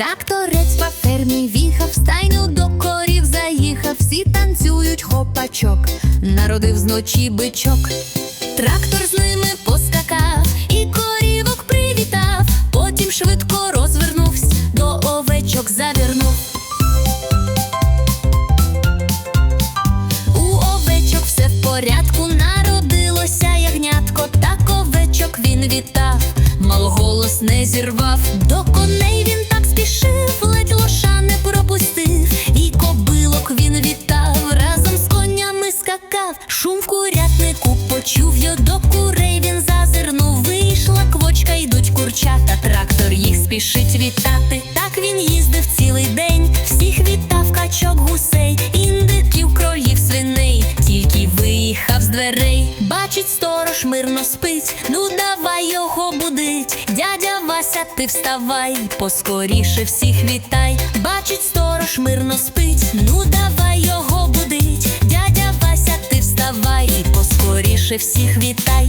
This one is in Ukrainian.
Тракторець по фермі в'їхав, в стайню до корів заїхав, всі танцюють хопачок, народив зночі бичок. Трактор з ними поскакав і корівок привітав, потім швидко розвернувся, до овечок завірнув. У овечок все в порядку, народилося ягнятко, так овечок він вітав, малоголос не зірвав, до коней шум в курятнику почув його до курей він зазирнув, вийшла квочка, йдуть курчата, трактор їх спішить вітати. Так він їздив цілий день, всіх вітав качок гусей, індиків, кролів, свиней, тільки виїхав з дверей. Бачить сторож мирно спить, ну давай його будить. Дядя Вася, ти вставай, поскоріше всіх вітай. Бачить сторож мирно спить, ну давай поскоріше всіх вітай.